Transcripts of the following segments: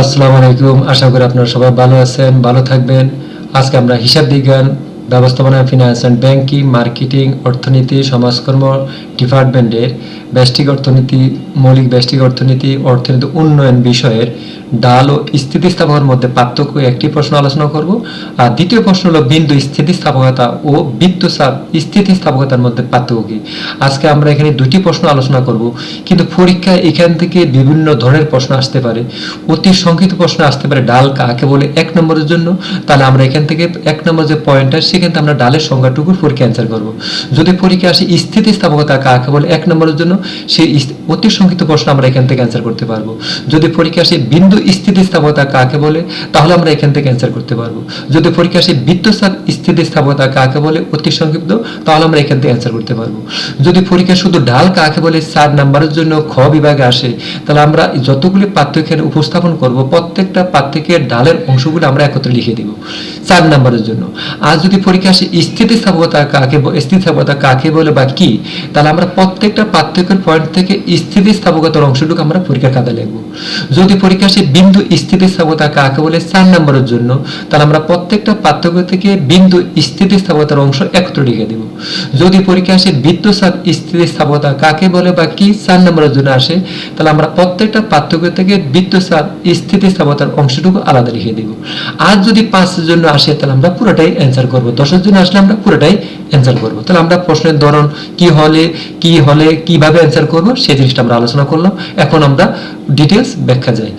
আসসালামু আলাইকুম। আশা করি আপনারা সবাই ভালো আছেন, ভালো থাকবেন। আজকে আমরা হিসাব বিজ্ঞান, ব্যবস্থাপনা ফিনান্স অ্যান্ড ব্যাংকিং মার্কেটিং অর্থনীতি, সমাজকর্ম ডিপার্টমেন্টের ব্যষ্টিক অর্থনীতি, মৌলিক ব্যষ্টিক অর্থনীতি অর্থনীতি উন্নয়ন বিষয়ের ডাল ও স্থিতিস্থাপকের মধ্যে পার্থক্য একটি প্রশ্ন আলোচনা করব। আর দ্বিতীয় প্রশ্ন হলো বিন্দু স্থিতিস্থাপকতা ও বৃত্তচাপ স্থিতিস্থাপকতার মধ্যে পার্থক্য কি? আজকে আমরা এখানে দুটি প্রশ্ন আলোচনা করব। কিন্তু পরীক্ষায় এখান থেকে বিভিন্ন ধরনের প্রশ্ন আসতে পারে। অতি সংক্ষিপ্ত প্রশ্ন আসতে পারে ডাল কাকে বলে এক নম্বরের জন্য। তাহলে আমরা এখান থেকে এক নম্বর যে পয়েন্টটা সেখান আমরা ডালের সংখ্যাটুকু পরীক্ষা অ্যান্সার করব। যদি পরীক্ষা আসে স্থিতিস্থাপকতা কাকে বলে এক নম্বরের জন্য, সেই অতি সংক্ষিপ্ত প্রশ্ন আমরা এখান থেকে অ্যান্সার করতে পারব। যদি পরীক্ষা আসে বিন্দু স্থিতিস্থাপকতা কাকে বলে, তাহলে আমরা এখান থেকে অ্যান্সার করতে পারব। যদি পরীক্ষা আসে বিদ্যুৎ স্থিতিস্থাপকতা কাকে বলে, অতি সংক্ষিপ্ত, তাহলে আমরা এখান থেকে অ্যান্সার করতে পারব। যদি পরীক্ষা শুধু ডাল কাকে বলে চার নাম্বারের জন্য খ বিভাগে আসে, তাহলে আমরা যতগুলি পার্থক্যের উপস্থাপন করব, প্রত্যেকটা পার্থক্যের ডালের অংশগুলো আমরা একত্রে লিখে দিব চার নাম্বারের জন্য। আর যদি পরীক্ষা আসে স্থিতিস্থাপকতা কাকে স্থিতিস্থাপকতা কাকে বলে বা কি, তাহলে আমরা প্রত্যেকটা পার্থক্যের পয়েন্ট থেকে স্থিতিস্থাপকতার অংশটুকু আমরা পরীক্ষার খাতা লিখব। যদি পরীক্ষা আসে বিন্দু স্থিতিস্থাপকতা কাকে বলে? চার নম্বরের জন্য। তাহলে আমরা প্রত্যেকটা পার্থক্য থেকে বিন্দু স্থিতিস্থাপকতার অংশ একত্র লিখে দিব। যদি পরীক্ষা আসে বিদ্যুৎ স্থিতিস্থাপকতা কাকে বলে বা কি চার নম্বরের জন্য আসে, তাহলে আমরা প্রত্যেকটা পার্থক্য থেকে বিদ্যুৎ স্থিতিস্থাপকতার অংশটুকু আলাদা লিখে দিব। আর যদি পাঁচের জন্য আসে, তাহলে আমরা পুরোটাই অ্যান্সার করব। দশের জন্য আসলে আমরা পুরোটাই অ্যান্সার করব। তাহলে আমরা প্রশ্নের ধরন কি হলে কি হলে, কীভাবে অ্যান্সার করব, সেই জিনিসটা আমরা আলোচনা করলাম। এখন আমরা ডিটেলস ব্যাখ্যা যাই।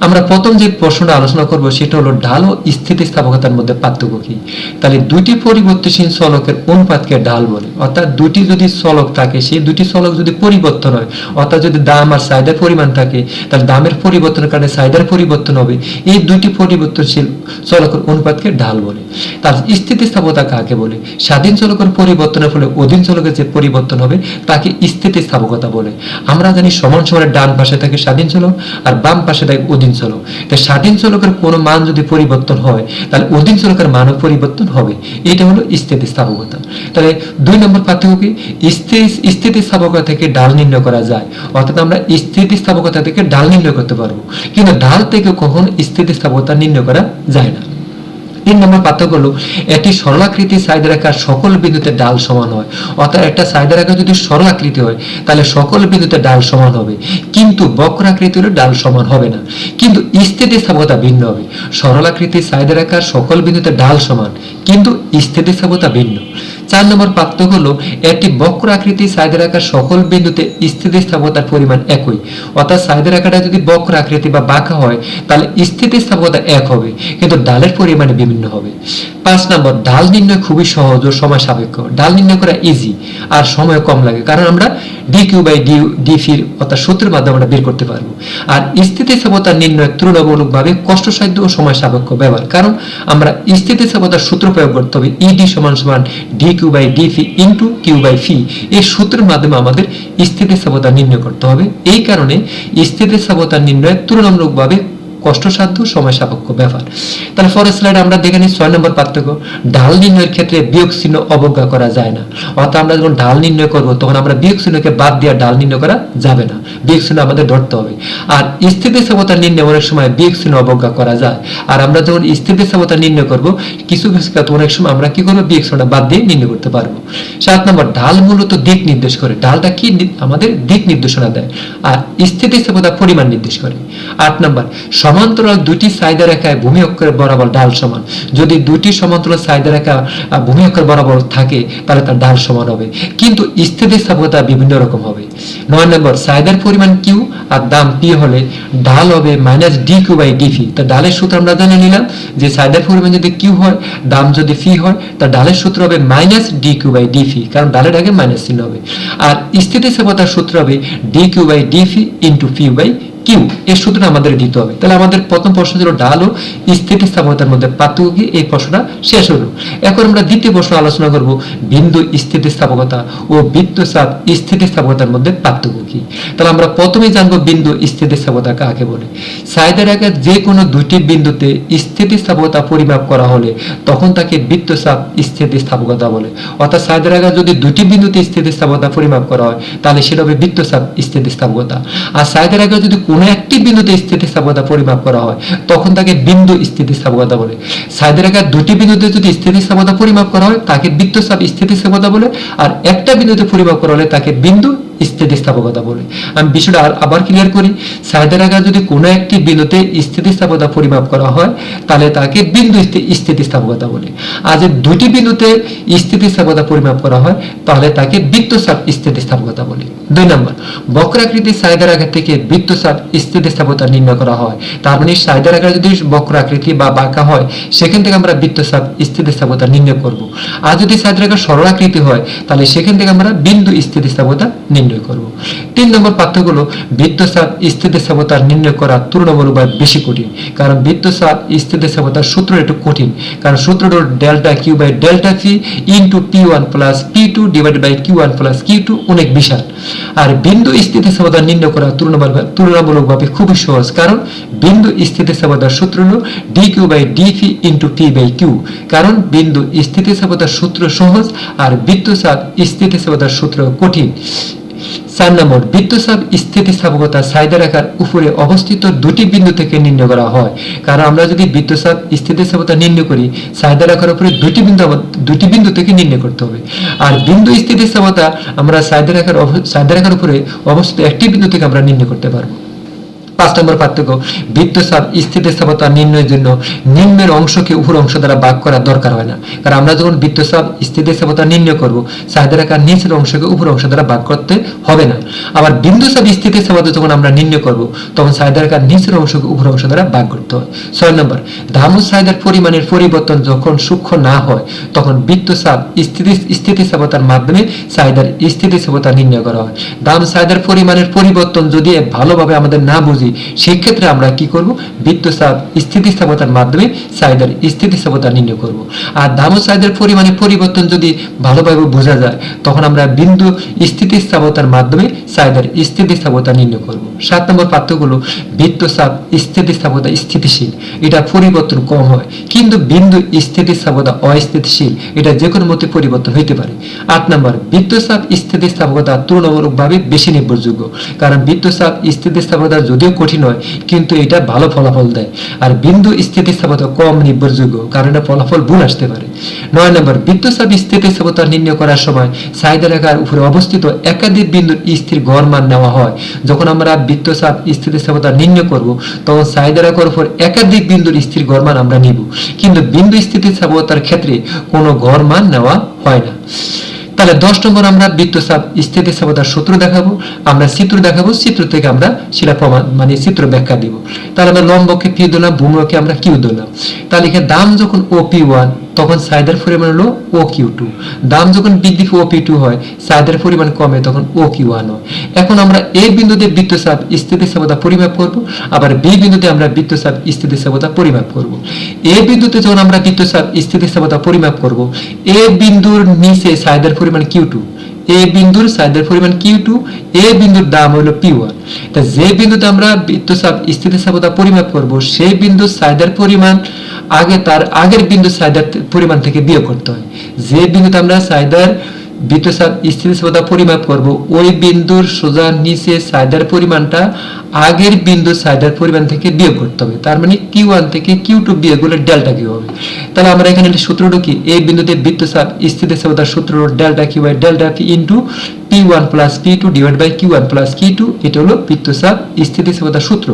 আমরা প্রথম যে প্রশ্নটা আলোচনা করব, সেটা হলো ঢাল ও স্থিতিস্থাপকতার মধ্যে পার্থক্য কি? তাহলে দুটি পরিবর্তনশীল চলকের অনুপাতকে ঢাল বলে। অর্থাৎ দুটি যদি চলক থাকে, সেই দুটি চলক যদি পরিবর্তন হয়, অর্থাৎ যদি দাম আর চাহিদার পরিমাণ থাকে, তাহলে দামের পরিবর্তনের কারণে চাহিদার পরিবর্তন হবে। এই দুটি পরিবর্তনশীল চলকের অনুপাতকে ঢাল বলে। তার স্থিতিস্থাপকতা কাকে বলে? স্বাধীন চলকের পরিবর্তনের ফলে অধীন চলকের যে পরিবর্তন হবে, তাকে স্থিতিস্থাপকতা বলে। আমরা জানি সমান সমানের ডান পাশে থাকে স্বাধীন চলক আর বাম পাশে থাকে অধীন চলক তাই স্বাধীন চলকের কোনো মান যদি পরিবর্তন হয়, তাহলে অধীন চলকের মানও পরিবর্তন হবে। এটা হলো স্থিতিস্থাপকতা তাহলে দুই নম্বর পার্থক্য কি? স্থিতি- স্থিতিস্থাপকতা থেকে ডাল নির্ণয় করা যায়। অর্থাৎ আমরা স্থিতিস্থাপকতা থেকে ডাল নির্ণয় করতে পারব। কিন্তু ডাল থেকে কখনো স্থিতিস্থাপকতা নির্ণয় করা যায় না? তিন নম্বর পার্থক্য হলো, একটি সরলাকৃতি সাইড রেখার সকল বিন্দুতে ডাল সমান হয়। অর্থাৎ একটা সাইড রেখা যদি সরলাকৃতি হয়, তাহলে সকল বিন্দুতে ডাল সমান হবে। কিন্তু বক্রাকৃতি হলে ডাল সমান হবে না। কিন্তু স্থিতিস্থাপকতা ভিন্ন হবে। সরলাকৃতি সাইড রেখার সকল বিন্দুতে ডাল সমান, কিন্তু স্থিতিস্থাপকতা ভিন্ন। চার নম্বর পার্থক্য হলো, একটি বক্র আকৃতি সাইড রেখার সকল বিন্দুতে স্থিতিস্থাপকতার পরিমাণ একই। অর্থাৎ সাইড রেখাটা যদি বক্র আকৃতি বা বাঁকা হয়, তাহলে স্থিতিস্থাপকতা এক হবে, কিন্তু ডালের পরিমাণে বিভিন্ন হবে। পাঁচ নম্বর, ডাল নির্ণয় খুবই সহজ ও সময় সাপেক্ষ। ডাল নির্ণয় করা ইজি আর সময় কম লাগে, কারণ আমরা D Q by D D ফির অর্থাৎ সূত্রের মাধ্যমে আমরা বের করতে পারব। আর স্থিতিস্থাপকতার নির্ণয় তুলনামূলকভাবে কষ্টসাধ্য ও সময় সাপেক্ষ ব্যবহার, কারণ আমরা স্থিতিস্থাপকতার সূত্র প্রয়োগ করতে হবে ইডি সমান সমান D Q by D P into Q by P এই সূত্রের মাধ্যমে আমাদের স্থিতিস্থাপকতা নির্ণয় করতে হবে। এই কারণে স্থিতিস্থাপকতা নির্ণয় তুলনামূলকভাবে কষ্টসাধ্য সময় সাপেক্ষ ব্যাপার। তাহলে পরের স্লাইডে আমরা দেখে নিই ছয় নম্বর পার্থক্য ঢাল নির্ণয়ের ক্ষেত্রে বিয়োগ চিহ্ন অবজ্ঞা করা যায় না। অর্থাৎ আমরা যখন ঢাল নির্ণয় করব, তখন আমরা বিয়োগ চিহ্নকে বাদ দিয়ে ঢাল নির্ণয় করা যাবে না। বিয়োগ চিহ্ন আমাদের ধরতে হবে। আর স্থিতিস্থাপকতা নির্ণয় অনেক সময় বিয়োগ চিহ্ন অবজ্ঞা করা যায়। আর আমরা যখন স্থিতিস্থাপকতা নির্ণয় করব, কিছু কিছু ক্ষেত্রে অনেক সময় আমরা কি করব, বিয়োগ চিহ্নটা বাদ দিয়ে নির্ণয় করতে পারব। সাত নম্বর, ঢাল মূলত দিক নির্দেশ করে। ঢালটা কি আমাদের দিক নির্দেশনা দেয়? আর স্থিতিস্থাপকতা পরিমাণ নির্দেশ করে। আট নম্বর সমান্তরাল দুটি সাইডে রেখায় ভূমি অক্ষরের বরাবর ডাল সমান। যদি দুটি সমান্তরাল সাইডে রেখা ভূমি অক্ষর বরাবর থাকে, তাহলে তার ডাল সমান হবে। কিন্তু স্থিতিস্থাপকতা বিভিন্ন রকম হবে। নয় নম্বর, সাইডের পরিমাণ কিউ আর দাম পি হলে ঢাল হবে minus D Q by D P তা ডালের সূত্র আমরা জানে নিলাম যে সাইডের পরিমাণ যদি কিউ হয়, দাম যদি ফি হয়, তা ডালের সূত্র হবে minus D Q by D P কারণ ডালের আগে মাইনাস চিহ্ন হবে। আর স্থিতিস্থাপকতার সূত্র হবে D Q by D P into P by Q এই সূত্রটা আমাদের দিতে হবে। তাহলে আমাদের প্রথম প্রশ্ন ছিল ডাল ও স্থিতিস্থাপকতার মধ্যে পার্থক্য কি? এই প্রশ্নটা শেষ হলো। এখন আমরা দ্বিতীয় প্রশ্ন আলোচনা করব, বিন্দু স্থিতিস্থাপকতা ও বৃত্তচাপ স্থিতিস্থাপকতার মধ্যে পার্থক্য কি? তাহলে আমরা প্রথমেই জানব বিন্দু স্থিতিস্থাপকতা কাকে বলে। সাইডের আগে যে কোনো দুটি বিন্দুতে স্থিতিস্থাপকতা পরিমাপ করা হলে তখন তাকে বৃত্তচাপ স্থিতিস্থাপকতা বলে। অর্থাৎ সাইডের আগে যদি দুটি বিন্দুতে স্থিতিস্থাপকতা পরিমাপ করা হয়, তাহলে সেটা হবে বৃত্তচাপ স্থিতিস্থাপকতা। আর সাইডের আগে যদি কোনো কোনো একটি বিন্দুতে স্থিতিস্থাপকতা পরিমাপ করা হয়, তখন তাকে বিন্দু স্থিতিস্থাপকতা বলে। সাইদের রেখার দুটি বিন্দুতে যদি স্থিতিস্থাপকতা পরিমাপ করা হয়, তাকে বৃত্তচাপ স্থিতিস্থাপকতা বলে, আর একটা বিন্দুতে পরিমাপ করা হলে তাকে বিন্দু স্থিতিস্থাপকতা বলে। আমি বিষয়টা আবার ক্লিয়ার করি সাইদের রেখার যদি কোনো একটি বিন্দুতে স্থিতিস্থাপকতা পরিমাপ করা হয়, তাহলে তাকে বিন্দু স্থিতিস্থাপকতা বলে। আর যদি দুটি বিন্দুতে স্থিতিস্থাপকতা পরিমাপ করা হয়, তাহলে তাকে বৃত্তচাপ স্থিতিস্থাপকতা বলে। দুই নম্বর বক্রাকৃতির সাইদের আঘাত থেকে বৃত্তচাপ স্থিতিস্থাপকতা নির্ণয় করা হয়। তার মানে সাইদের আঘাত যদি বক্রাকৃতি বা বাঁকা হয়, সেখান থেকে আমরা বৃত্তচাপ স্থিতিস্থাপকতা নির্ণয় করব। আর যদি সাইদের আঘাত সরলাকৃতি হয়, তাহলে সেখান থেকে আমরা বিন্দু স্থিতিস্থাপকতা নির্ণয় করব। তিন নম্বর পার্থক্য হলো বৃত্তচাপ স্থিতিস্থাপকতা নির্ণয় করা তুলনামূলকভাবে বেশি কঠিন। কারণ বৃত্তচাপ স্থিতিস্থাপকতার সূত্র একটু কঠিন। কারণ সূত্রটা হলো delta Q by delta P into P one plus P two divided by Q one plus Q two অনেক বিশাল। আর বিন্দু স্থিতিস্থাপকতা নির্ণয় করা তুলনামূলক তুলনামূলকভাবে খুবই সহজ। কারণ বিন্দু স্থিতি স্থিতিস্থাপকতার সূত্র হলো D Q by D P into P by Q কারণ বিন্দু স্থিতি স্থিতিস্থাপকতার সূত্র সহজ আর বৃত্তচাপ স্থিতিস্থাপকতার সূত্র কঠিন। চার নম্বর বৃত্তচাপ স্থিতিস্থাপকতা সাইদা রেখার উপরে অবস্থিত দুটি বিন্দু থেকে নির্ণয় করা হয়। কারণ আমরা যদি বৃত্তচাপ স্থিতিস্থাপকতা নির্ণয় করি সাইদা রেখার উপরে দুটি বিন্দু দুটি বিন্দু থেকে নির্ণয় করতে হবে। আর বিন্দু স্থিতিস্থাপকতা আমরা সাইদা রেখার সাইদা রেখার উপরে অবস্থিত একটি বিন্দু থেকে আমরা নির্ণয় করতে পারব। পাঁচ নম্বর পার্থক্য, বৃত্তচাপ স্থিতিস্থাপকতা নির্ণয়ের জন্য নিম্নের অংশকে উপর অংশ দ্বারা ভাগ করার দরকার হয় না। কারণ আমরা যখন বৃত্তচাপ স্থিতিস্থাপকতা নির্ণয় করব চাহিদা রেখার নিচের অংশকে উপর অংশ দ্বারা ভাগ করতে হবে না। আবার বিন্দুচাপ স্থিতিস্থাপকতা যখন আমরা নির্ণয় করব, তখন চাহিদা রেখার নিচের অংশকে উপর অংশ দ্বারা ভাগ করতে হয়। ছয় নম্বর ধামু চাহিদার পরিমাণের পরিবর্তন যখন সূক্ষ্ম না হয়, তখন বৃত্তচাপ, স্থিতি স্থিতিস্থাপকতার মাধ্যমে চাহিদার স্থিতিস্থাপকতা নির্ণয় করা হয়। দাম চাহিদার পরিমাণের পরিবর্তন যদি ভালোভাবে আমাদের না বুঝি সেই ক্ষেত্রে আমরা কি করব? বৃত্তচাপ স্থিতিস্থাপকতার মাধ্যমে চাহিদার স্থিতিস্থাপকতা নির্ণয় করব। আর দাম ও চাহিদার পরিমাণের পরিবর্তন যদি ভালোভাবে বোঝা যায়, তখন আমরা বিন্দু স্থিতিস্থাপকতার মাধ্যমে চাহিদার স্থিতিস্থাপকতা নির্ণয় করব। সাত নম্বর পার্থক্য হলো বৃত্তচাপ স্থিতিস্থাপকতা স্থিতিশীল। এটা পরিবর্তন কম হয়, কিন্তু বিন্দু স্থিতিস্থাপকতা অস্থিতিশীল। এটা যে কোনো মতে পরিবর্তন হইতে পারে। আট নম্বর বৃত্তচাপ স্থিতিস্থাপকতা তুলনামূলকভাবে বেশি নির্ভরযোগ্য। কারণ বৃত্তচাপ স্থিতিস্থাপকতা যদিও কঠিন হয়, কিন্তু এটা ভালো ফলাফল দেয়। আর বিন্দু স্থিতিস্থাপকতা কম নির্ভরযোগ্য, কারণ ফলাফল ভুল আসতে পারে। নয় নম্বর বৃত্তচাপ স্থিতিস্থাপকতা নির্ণয় করার সময় চাহিদা রেখার উপরে অবস্থিত একাধিক বিন্দুর স্থির গড় মান নেওয়া হয়। যখন আমরা বৃত্তচাপ স্থিতিস্থাপকতা নির্ণয় করব, তখন চাহিদা রেখার উপর একাধিক বিন্দুর স্থির গড় মান আমরা নিব। কিন্তু বিন্দু স্থিতিস্থাপকতার ক্ষেত্রে কোনো গড় মান নেওয়া হয় না। তাহলে দশ নম্বর আমরা বৃত্তচাপ স্থিতিস্থাপকতার সূত্র দেখাবো। আমরা চিত্র দেখাবো, চিত্র থেকে আমরা সেটা প্রমাণ মানে চিত্র ব্যাখ্যা দিব। তাহলে আমরা লম্বকে পি দিলাম ভূমকে আমরা কিউ দিলাম তাহলে দাম যখন ও পি ওয়ান তখন সাইদের পরিমাণ হলো ও কিউ টু দাম যখন বৃদ্ধি ও পি টু হয়, সাইদের পরিমাণ কমে, তখন ও কিউ ওয়ান হয়। এখন আমরা এ বিন্দুতে বৃত্তচাপ স্থিতিস্থাপকতা পরিমাপ করব, আবার বি বিন্দুতে আমরা বৃত্তচাপ স্থিতিস্থাপকতা পরিমাপ করব। এ বিন্দুতে যখন আমরা বৃত্তচাপ স্থিতিস্থাপকতা পরিমাপ করব এ বিন্দুর নিচে সাইদের পরিমাণ কিউ টু এ বিন্দুর সাইদের পরিমাণ কিউ টু এ বিন্দুর দাম হলো পি ওয়ান তা যে বিন্দুতে আমরা বৃত্তচাপ স্থিতিস্থাপকতা পরিমাপ করব সেই বিন্দুর সাইদের পরিমাণ আগে তার আগের বিন্দু সাইদার পরিমাণ থেকে বিয়োগ করতে হয়। যে বিন্দুতে আমরা সাইদার বৃত্তচাপ স্থিতিস্থাপকতা পরিমাপ করব, ওই বিন্দুর সোজা নিচে পরিমাণটা আগের বিন্দু পরিমাণ থেকে বিয়োগ করতে হবে। তার মানে কিউ ওয়ান থেকে কিউ টু বিয়োগ হলে ডেল্টা কিউ হবে। তাহলে আমরা এখানে সূত্রটা কি এই বিন্দুতে বৃত্তচাপ স্থিতিস্থাপকতার সূত্র delta Q by delta P into P one plus P two divide by Q এটা হলো বৃত্তচাপ স্থিতিস্থাপকতার সূত্র।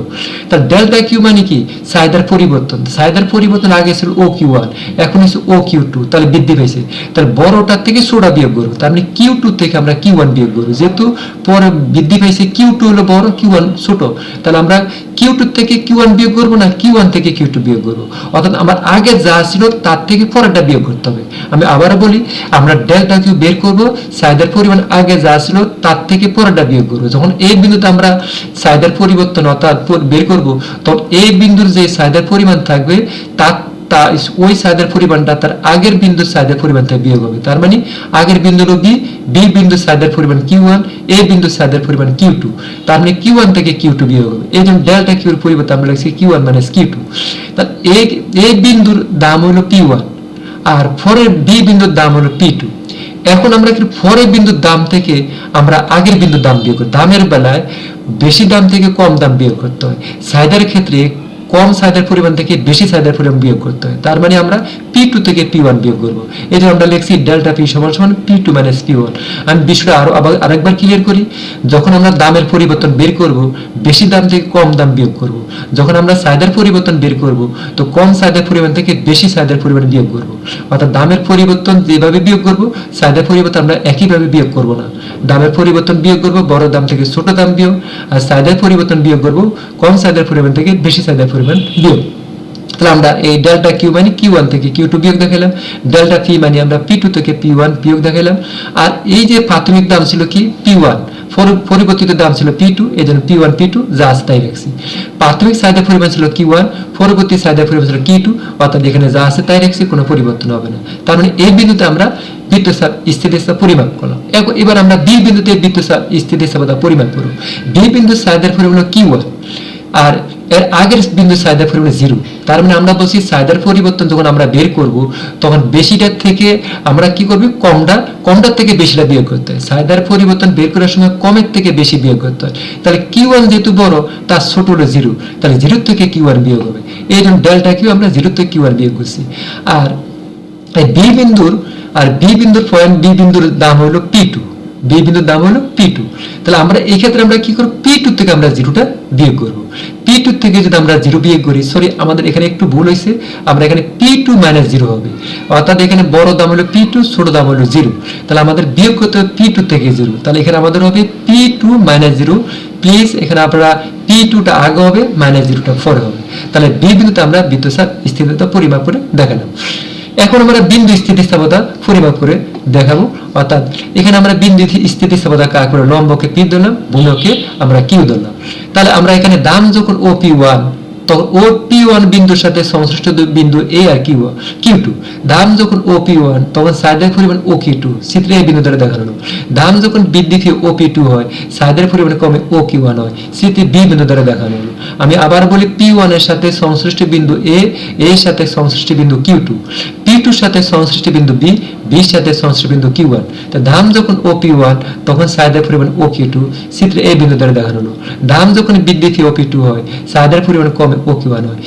তার ডেল্টা কিউ মানে কি? সাইদার পরিবর্তন। সাইদার পরিবর্তন আগে ছিল ও কিউ ওয়ান এখন হচ্ছে ও কিউ টু তাহলে বৃদ্ধি পেয়েছে। তাহলে বড়টার থেকে ছোটা বিয়োগ করব। তার মানে কিউ টু থেকে আমরা কিউ ওয়ান বিয়োগ করব। যেহেতু পরে বৃদ্ধি পেয়েছে কিউ টু হলো বড় কিউ ওয়ান ছোট। তাহলে আমরা কিউ টু থেকে কিউ ওয়ান বিয়োগ করব না কিউ ওয়ান থেকে কিউ টু বিয়োগ করব? অর্থাৎ আমার আগে যা ছিল তার থেকে পরেরটা বিয়োগ করতে হবে। আমি আবারও বলি, আমরা ডেল্টা কিউ বের করব সাইদের পরিমাণ আগে যা ছিল তার থেকে পরেরটা বিয়োগ করব। যখন এই বিন্দুতে আমরা সাইদের পরিবর্তন অর্থাৎ বের করব, তখন এই বিন্দুর যে সাইদের পরিমাণ থাকবে, তার ওই সাইদের পরিমাণটা তার আগের বিন্দুর সাইদের পরিমাণ থেকে বিয়োগ হবে। তার মানে আগের বিন্দু হলো বি বি বিন্দুর সাইদের পরিমাণ কিউ ওয়ান, এ বিন্দুর সাইদের পরিমাণ কিউ টু। তার মানে কিউ ওয়ান থেকে কিউ টু বিয়োগ হবে। এই জন্য ডেল্টা কিউর পরিবর্তে আমরা লিখছি Q one minus Q two. তা এই বিন্দুর দাম হলো পি ওয়ান, আর পরের বি বিন্দুর দাম হলো পি টু। এখন আমরা কি পরের বিন্দুর দাম থেকে আমরা আগের বিন্দুর দাম বিয়োগ করি। দামের বেলায় বেশি দাম থেকে কম দাম বিয়োগ করতে হয়। সাইদের ক্ষেত্রে কম সাইদের পরিমাণ থেকে বেশি সাইদের পরিমাণ বিয়োগ করতে হয়। তার মানে আমরা পি টু থেকে পি ওয়ান বিয়োগ করব। জন্য আমরা লিখছি ডেল্টা পি সমান সমান P two minus P one আমি বিষয়টা আরও আবার আরেকবার ক্লিয়ার করি। যখন আমরা দামের পরিবর্তন বের করব, বেশি দাম থেকে কম দাম বিয়োগ করব। যখন আমরা সাইদের পরিবর্তন বের করব, তো কম সাইদের পরিমাণ থেকে বেশি সাইদের পরিমাণ বিয়োগ করব। অর্থাৎ দামের পরিবর্তন যেভাবে বিয়োগ করব সাইদের পরিবর্তন আমরা একইভাবে বিয়োগ করব না। দামের পরিবর্তন বিয়োগ করব, বড় দাম থেকে ছোট দাম বিয়োগ, আর সাইদের পরিবর্তন বিয়োগ করব, কম সাইদের পরিমাণ থেকে বেশি সাইদের পরিমাণ বিয়োগ তাহলে আমরা এই ডেল্টা কিউ মানে কিউ ওয়ান থেকে কিউ টু বিয়োগ দেখালাম ডেল্টা পি মানে আমরা পি টু থেকে পি ওয়ান বিয়োগ দেখালাম আর এই যে প্রাথমিক দাম ছিল কি? পি ওয়ান পরিবর্তিত দাম ছিল পি টু এই জন্য পি ওয়ান পি টু আছে তাই রাখছি। প্রাথমিক চাহিদার পরিমাণ ছিল কি ওয়ান পরবর্তী চাহিদার পরিমাণ ছিল কি টু অর্থাৎ এখানে যা আছে তাই রাখছি কোনো পরিবর্তন হবে না। তার মানে এই বিন্দুতে আমরা বিদ্যুৎ চাপ স্থিতিস্থাপ পরিমাপ করলাম। এবার আমরা বি বিন্দুতে বিদ্যুৎ চাপ স্থিতিস্থাপতা পরিমাপ করব। বি বিন্দু চাহিদার পরিমাণ কি ওয়ান আর এর আগের বিন্দু সাইদার পরিমাণ জিরো তার মানে আমরা বলছি সাইদার পরিবর্তন যখন আমরা বের করব, তখন বেশিটার থেকে আমরা কি করব? কমটা, কমটার থেকে বেশিটা বিয়োগ করতে হয়। সাইদার পরিবর্তন বের করার সময় কমের থেকে বেশি বিয়োগ করতে হয়। তাহলে কিউ ওয়ান যেহেতু বড়, তার ছোট হলো জিরো তাহলে জিরোর থেকে কিউ ওয়ান বিয়োগ হবে। এই জন্য ডেল্টা কিউ আমরা জিরো থেকে কিউ ওয়ান বিয়োগ করছি। আর এই বি বিন্দুর, আর বি বিন্দুর পয়েন্ট বি বিন্দুর দাম হলো পি টু বি বিন্দুর দাম হলো পি টু তাহলে আমরা এই ক্ষেত্রে আমরা কি করব? পি টু থেকে আমরা জিরোটা বিয়োগ করব। পি টু থেকে যদি আমরা জিরো বিয়োগ করি সরি আমাদের এখানে একটু ভুল হয়েছে। আমরা এখানে পি টু মাইনাস জিরো হবে। অর্থাৎ এখানে বড় দাম হলো পি টু ছোট দাম হলো জিরো তাহলে আমাদের বিয়োগ করতে হবে পি টু থেকে জিরো তাহলে এখানে আমাদের হবে P two minus zero please এখানে আপনারা পি টুটা আগে হবে মাইনাস জিরোটা পরে হবে। তাহলে বি বিন্দুতে আমরা বিদ্যুৎ চাপ স্থিরতা পরিমাপ করে দেখালাম। এখন আমরা বিন্দু স্থিতিস্থাপকতা পরিমাপ করে দেখাবো। অর্থাৎ এখানে আমরা বিন্দু স্থিতিস্থাপকতা কাজ করে লম্বকে পি ধরলাম? ভূমকে আমরা কিউ ধরলাম। তাহলে আমরা এখানে দাম যখন O P one O P one বিন্দুর সাথে সংশ্লিষ্ট বিন্দু এ আর কিউ কিউ টু দাম যখন ও পি ওয়ান তখন সাইডের পরিমাণ ও কিউ টু বিন্দু দেখানো। দাম যখন বৃদ্ধি থেকে ও পি টু হয়, সাইডের পরিমাণ কমে ও কিউ ওয়ান হয়। চিত্রে বি বিন্দু দেখানো আমি আবার বলি পি ওয়ানের সাথে সংশ্লিষ্ট বিন্দু এ এর সাথে সংশ্লিষ্ট বিন্দু কিউ টু টুর সাথে সংশ্লিষ্ট বিন্দু বি বির সাথে সংশ্লিষ্ট বিন্দু কিউ ওয়ান তো দাম যখন ওয়ান তখন পরিমাণ ও কিউ টু এই বিন্দু দ্বারা দেখানো হলো। দাম যখন বৃদ্ধি টু হয় পরিমাণ কমে ও কিউ ওয়ান হয়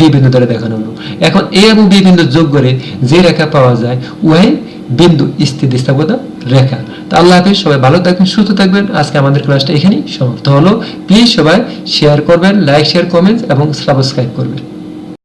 বি বিন্দু দ্বারা দেখানো হলো। এখন এ এবং বি বিন্দু যোগ করে যে রেখা পাওয়া যায় উভয় বিন্দু স্থিতিস্থাপকতা রেখা। তো আল্লাহ হাফিজ, সবাই ভালো থাকবেন, সুস্থ থাকবেন। আজকে আমাদের ক্লাসটা এখানেই সমাপ্ত হলো। প্লিজ সবাই শেয়ার করবেন লাইক শেয়ার কমেন্ট এবং সাবস্ক্রাইব করবেন।